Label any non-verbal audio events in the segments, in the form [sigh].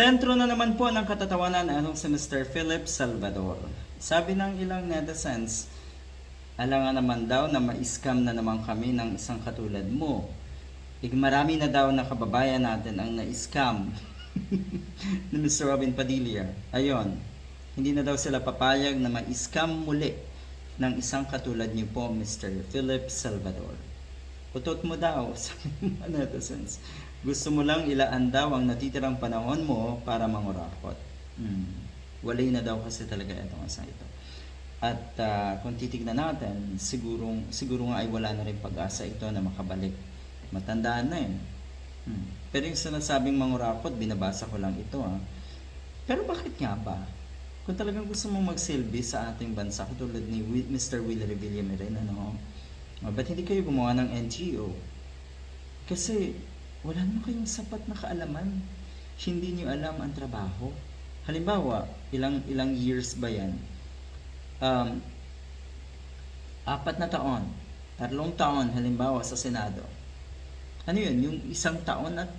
Sentro na naman po ng katatawanan anong si Mr. Philip Salvador. Sabi ng ilang netizens, alangan naman daw na ma-scam na naman kami ng isang katulad mo. Ig marami na daw na kababayan natin ang na-scam [laughs] ni Mr. Robin Padilla. Ayon, hindi na daw sila papayag na ma-scam muli ng isang katulad niyo po, Mr. Philip Salvador. Utot mo daw, [laughs] sabi ng netizens. Gusto mo lang ilaan daw ang natitirang panahon mo para mangurakot. Hmm. Walay na daw kasi talaga itong asang ito. At ah, kung titignan natin, siguro, siguro nga ay wala na rin pag-asa ito na makabalik. Matandaan na yun. Hmm. Pero yung sinasabing mangurakot, binabasa ko lang ito. ah. Pero bakit nga ba? Kung talagang gusto mong magsilbi sa ating bansa, katulad ni Mr. Will Revilla rin, ano, ah, ba't hindi kayo gumawa ng NGO? Kasi wala naman kayong sapat na kaalaman. Hindi niyo alam ang trabaho. Halimbawa, ilang ilang years ba yan? Um, apat na taon, tatlong taon halimbawa sa Senado. Ano yun? Yung isang taon at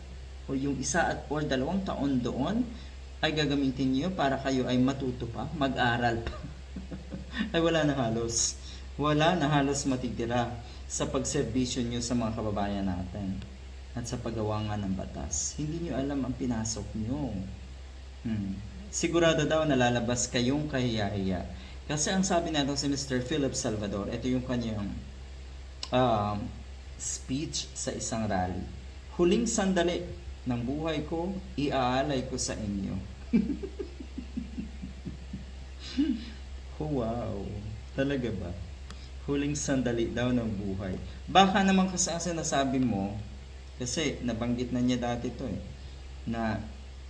o yung isa at or dalawang taon doon ay gagamitin niyo para kayo ay matuto pa, mag-aral pa. [laughs] ay wala na halos. Wala na halos matitira sa pagserbisyo niyo sa mga kababayan natin at sa paggawa nga ng batas. Hindi niyo alam ang pinasok niyo. Hmm. Sigurado daw nalalabas kayong kahiya-hiya. Kasi ang sabi natin si Mr. Philip Salvador, ito yung kanyang um, speech sa isang rally. Huling sandali ng buhay ko, iaalay ko sa inyo. [laughs] oh, wow. Talaga ba? Huling sandali daw ng buhay. Baka naman kasi ang sinasabi mo, kasi nabanggit na niya dati to eh, na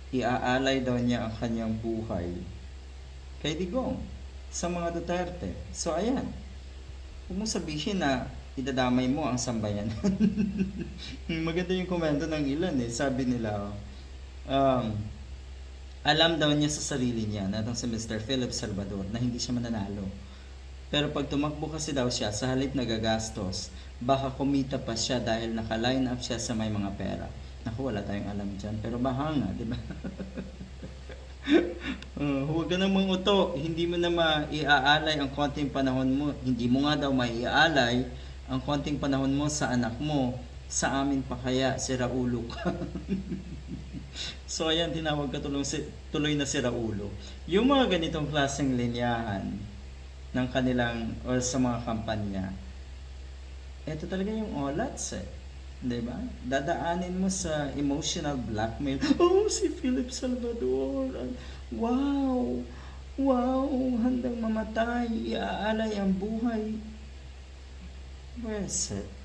iaalay daw niya ang kanyang buhay kay Digong sa mga Duterte. So ayan, huwag mong sabihin na idadamay mo ang sambayan. [laughs] Maganda yung komento ng ilan eh. Sabi nila, um, alam daw niya sa sarili niya na itong si Mr. Philip Salvador na hindi siya mananalo. Pero pag tumakbo kasi daw siya sa halip na gagastos, baka kumita pa siya dahil naka-line up siya sa may mga pera. Naku, wala tayong alam dyan. Pero baka nga, di ba? Uh, [laughs] huwag ka namang uto. Hindi mo na maiaalay ang konting panahon mo. Hindi mo nga daw maiaalay ang konting panahon mo sa anak mo. Sa amin pa kaya, si Raulo [laughs] so ayan, tinawag ka tulong si, tuloy na si Raulo. Yung mga ganitong klaseng linyahan ng kanilang o sa mga kampanya, ito talaga yung olats eh. 'Di ba? Dadaanin mo sa emotional blackmail. [laughs] Oh, si Philip Salvador. Wow. Wow, handang mamatay, iaalay ang buhay. Where's it?